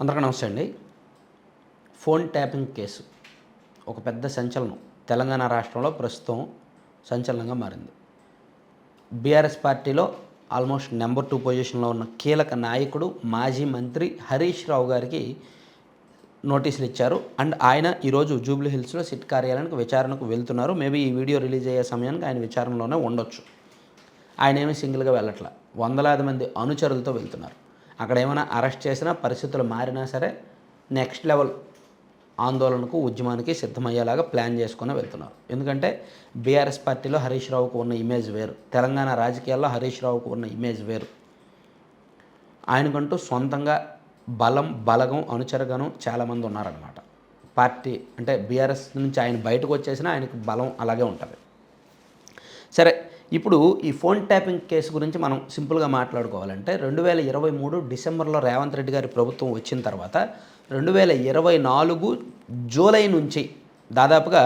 అందరికీ నమస్తే అండి. Phone tapping case. ఒక పెద్ద సంచలనం. తెలంగాణ రాష్ట్రంలో ప్రస్తుతం సంచలనంగా మారింది. బీఆర్ఎస్ పార్టీలో ఆల్మోస్ట్ నెంబర్ టూ పొజిషన్లో ఉన్న కీలక నాయకుడు మాజీ మంత్రి హరీష్ రావు గారికి నోటీసులు ఇచ్చారు. అండ్ ఆయన ఈరోజు జూబ్లీ హిల్స్లో సిట్ కార్యాలయానికి విచారణకు వెళ్తున్నారు. మేబీ ఈ వీడియో రిలీజ్ అయ్యే సమయానికి ఆయన విచారణలోనే ఉండొచ్చు. ఆయన ఏమి సింగిల్గా వెళ్ళట్ల. వందలాది మంది అనుచరులతో వెళ్తున్నారు. అక్కడ ఏమైనా అరెస్ట్ చేసినా పరిస్థితులు మారినా సరే నెక్స్ట్ లెవెల్ ఆందోళనకు ఉద్యమానికి సిద్ధమయ్యేలాగా ప్లాన్ చేసుకుని వెళ్తున్నారు. ఎందుకంటే బీఆర్ఎస్ పార్టీలో హరీష్ రావుకు ఉన్న ఇమేజ్ వేరు. తెలంగాణ రాజకీయాల్లో హరీష్ రావుకు ఉన్న ఇమేజ్ వేరు. ఆయనకంటూ సొంతంగా బలం బలగం అనుచరగనం చాలామంది ఉన్నారనమాట పార్టీ అంటే బీఆర్ఎస్ నుంచి ఆయన బయటకు వచ్చేసినా ఆయనకు బలం అలాగే ఉంటుంది. సరే ఇప్పుడు ఈ ఫోన్ ట్యాపింగ్ కేసు గురించి మనం సింపుల్గా మాట్లాడుకోవాలంటే రెండు వేల ఇరవై మూడు డిసెంబర్లో రేవంత్ రెడ్డి గారి ప్రభుత్వం వచ్చిన తర్వాత రెండు వేల ఇరవై నాలుగు జూలై నుంచి దాదాపుగా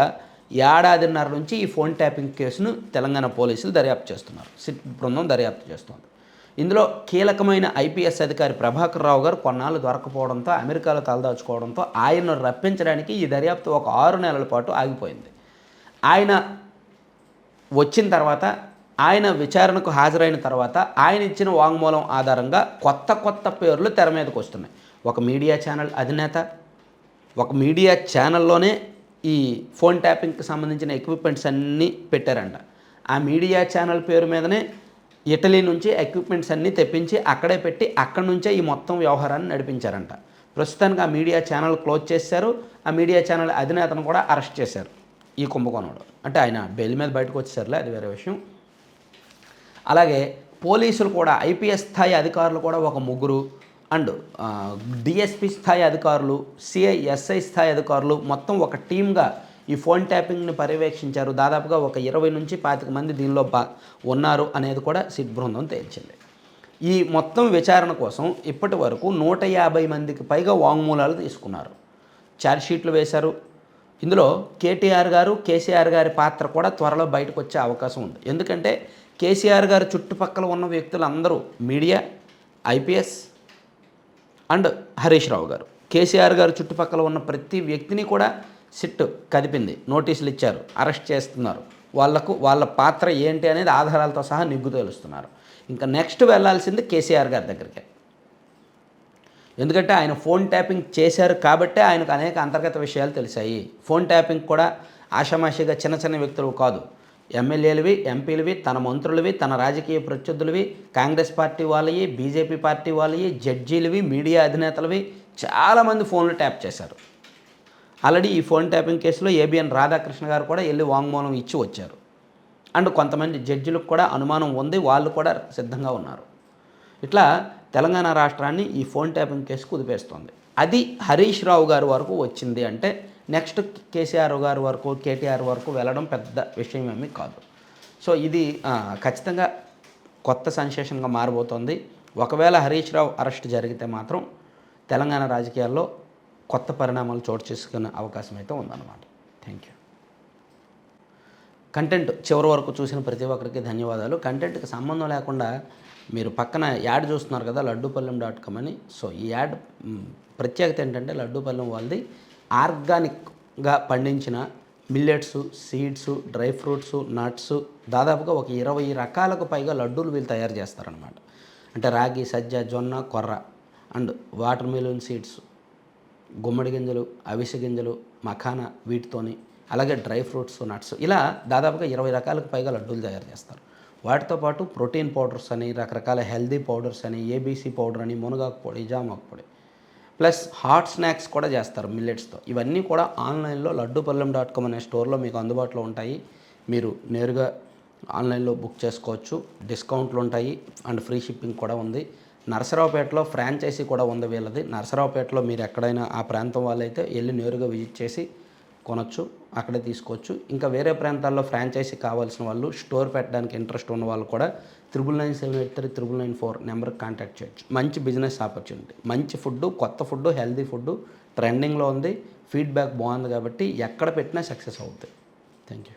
ఏడాదిన్నర నుంచి ఈ ఫోన్ ట్యాపింగ్ కేసును తెలంగాణ పోలీసులు దర్యాప్తు చేస్తున్నారు. సిట్ బృందం దర్యాప్తు చేస్తుంది. ఇందులో కీలకమైన ఐపీఎస్ అధికారి ప్రభాకర్ రావు గారు కొన్నాళ్ళు దొరకపోవడంతో అమెరికాలో తలదాచుకోవడంతో ఆయన్ను రప్పించడానికి ఈ దర్యాప్తు ఒక ఆరు నెలల పాటు ఆగిపోయింది. ఆయన వచ్చిన తర్వాత ఆయన విచారణకు హాజరైన తర్వాత ఆయన ఇచ్చిన వాంగ్మూలం ఆధారంగా కొత్త కొత్త పేర్లు తెర మీదకి వస్తున్నాయి. ఒక మీడియా ఛానల్ అధినేత ఒక మీడియా ఛానల్లోనే ఈ ఫోన్ ట్యాపింగ్కి సంబంధించిన ఎక్విప్మెంట్స్ అన్నీ పెట్టారంట. ఆ మీడియా ఛానల్ పేరు మీదనే ఇటలీ నుంచి ఎక్విప్మెంట్స్ అన్నీ తెప్పించి అక్కడే పెట్టి అక్కడి నుంచే ఈ మొత్తం వ్యవహారాన్ని నడిపించారంట. ప్రస్తుతానికి ఆ మీడియా ఛానల్ క్లోజ్ చేశారు. ఆ మీడియా ఛానల్ అధినేతను కూడా అరెస్ట్ చేశారు. ఈ కుంభకోణంలో. అంటే ఆయన బెయిల్ మీద బయటకు వచ్చేసారులే అది వేరే విషయం. అలాగే పోలీసులు కూడా ఐపీఎస్ స్థాయి అధికారులు కూడా ఒక ముగ్గురు అండ్ డిఎస్పి స్థాయి అధికారులు సిఐ ఎస్ఐ స్థాయి అధికారులు మొత్తం ఒక టీమ్గా ఈ ఫోన్ ట్యాపింగ్ని పర్యవేక్షించారు. దాదాపుగా ఒక ఇరవై నుంచి పాతిక మంది దీనిలో బా ఉన్నారు అనేది కూడా సిట్ బృందం తేల్చింది. ఈ మొత్తం విచారణ కోసం ఇప్పటి వరకు నూట యాభై మందికి పైగా వాంగ్మూలాలు తీసుకున్నారు. ఛార్జ్షీట్లు వేశారు. ఇందులో కేటీఆర్ గారు కేసీఆర్ గారి పాత్ర కూడా త్వరలో బయటకు వచ్చే అవకాశం ఉంది. ఎందుకంటే కేసీఆర్ గారు చుట్టుపక్కల ఉన్న వ్యక్తులందరూ media IPS and Harish Rao గారు. కేసీఆర్ గారు చుట్టుపక్కల ఉన్న ప్రతి వ్యక్తిని కూడా సిట్ కదిపింది నోటీసులు ఇచ్చారు అరెస్ట్ చేస్తున్నారు. వాళ్ళకు వాళ్ళ పాత్ర ఏంటి అనేది ఆధారాలతో సహా నిగ్గు తేలుస్తున్నారు. ఇంకా నెక్స్ట్ వెళ్ళాల్సింది కేసీఆర్ గారి దగ్గరికి. ఎందుకంటే ఆయన ఫోన్ ట్యాపింగ్ చేశారు కాబట్టే ఆయనకు అనేక అంతర్గత విషయాలు తెలిసాయి. ఫోన్ ట్యాపింగ్ కూడా ఆషామాషిగా చిన్న చిన్న వ్యక్తులు కాదు ఎమ్మెల్యేలవి ఎంపీలవి తన మంత్రులవి తన రాజకీయ ప్రత్యర్థులవి కాంగ్రెస్ పార్టీ వాళ్ళవి బీజేపీ పార్టీ వాళ్ళవి జడ్జీలవి మీడియా అధినేతలవి చాలామంది ఫోన్లు ట్యాప్ చేశారు. ఆల్రెడీ ఈ ఫోన్ ట్యాపింగ్ కేసులో ఏబిఎన్ రాధాకృష్ణ గారు కూడా వెళ్ళి వాంగ్మూలం ఇచ్చి వచ్చారు. అండ్ కొంతమంది జడ్జిలకు కూడా అనుమానం ఉంది వాళ్ళు కూడా సిద్ధంగా ఉన్నారు. ఇట్లా తెలంగాణ రాష్ట్రాన్ని ఈ ఫోన్ ట్యాపింగ్ కేసు కుదిపేస్తోంది. అది హరీష్ రావు గారి వరకు వచ్చింది అంటే నెక్స్ట్ కేసీఆర్ గారు వరకు కేటీఆర్ వరకు వెళ్ళడం పెద్ద విషయం ఏమీ కాదు. సో ఇది ఖచ్చితంగా కొత్త సెన్సేషన్గా మారబోతోంది. ఒకవేళ హరీష్ రావు అరెస్ట్ జరిగితే మాత్రం తెలంగాణ రాజకీయాల్లో కొత్త పరిణామాలు చోటు చేసుకునే అవకాశం అయితే ఉందన్నమాట. థ్యాంక్ యూ కంటెంట్ చివరి వరకు చూసిన ప్రతి ఒక్కరికి ధన్యవాదాలు. కంటెంట్కి సంబంధం లేకుండా మీరు పక్కన యాడ్ చూస్తున్నారు కదా లడ్డూపల్లెం డాట్ కామ్ అని. సో ఈ యాడ్ ప్రత్యేకత ఏంటంటే లడ్డూపల్లెం వాళ్ళది ఆర్గానిక్గా పండించిన millets seeds dry fruits nuts దాదాపుగా ఒక ఇరవై రకాలకు పైగా లడ్డూలు వీళ్ళు తయారు చేస్తారనమాట అంటే రాగి సజ్జ జొన్న కొర్ర అండ్ వాటర్ మిలన్ సీడ్స్ గుమ్మడి గింజలు అవిసె గింజలు మఖానా వీటితోని అలాగే డ్రై ఫ్రూట్స్ నట్స్ ఇలా దాదాపుగా ఇరవై రకాలకు పైగా లడ్డూలు తయారు చేస్తారు. వాటితో పాటు ప్రోటీన్ పౌడర్స్ అని రకరకాల హెల్దీ పౌడర్స్ అని ఏబీసీ పౌడర్ అని మునగాకు పొడి జామాకు పొడి ప్లస్ హాట్ స్నాక్స్ కూడా చేస్తారు మిల్లెట్స్తో. ఇవన్నీ కూడా ఆన్లైన్లో లడ్డూపల్లెం డాట్ కామ్ అనే స్టోర్లో మీకు అందుబాటులో ఉంటాయి. మీరు నేరుగా ఆన్లైన్లో బుక్ చేసుకోవచ్చు. డిస్కౌంట్లు ఉంటాయి అండ్ ఫ్రీ షిప్పింగ్ కూడా ఉంది. నరసరావుపేటలో ఫ్రాంచైజీ కూడా ఉంది వీళ్ళది. నరసరావుపేటలో మీరు ఎక్కడైనా ఆ ప్రాంతం వాళ్ళైతే వెళ్ళి నేరుగా విజిట్ చేసి కొనొచ్చు అక్కడే తీసుకోవచ్చు. ఇంకా వేరే ప్రాంతాల్లో ఫ్రాంచైజీ కావాల్సిన వాళ్ళు స్టోర్ పెట్టడానికి ఇంట్రెస్ట్ ఉన్న వాళ్ళు కూడా triple nine seven eight three triple nine four నెంబర్కి కాంటాక్ట్ చేయొచ్చు. మంచి బిజినెస్ ఆపర్చునిటీ మంచి ఫుడ్ కొత్త ఫుడ్ హెల్తీ ఫుడ్ ట్రెండింగ్లో ఉంది. ఫీడ్బ్యాక్ బాగుంది కాబట్టి ఎక్కడ పెట్టినా సక్సెస్ అవుతుంది థ్యాంక్ యూ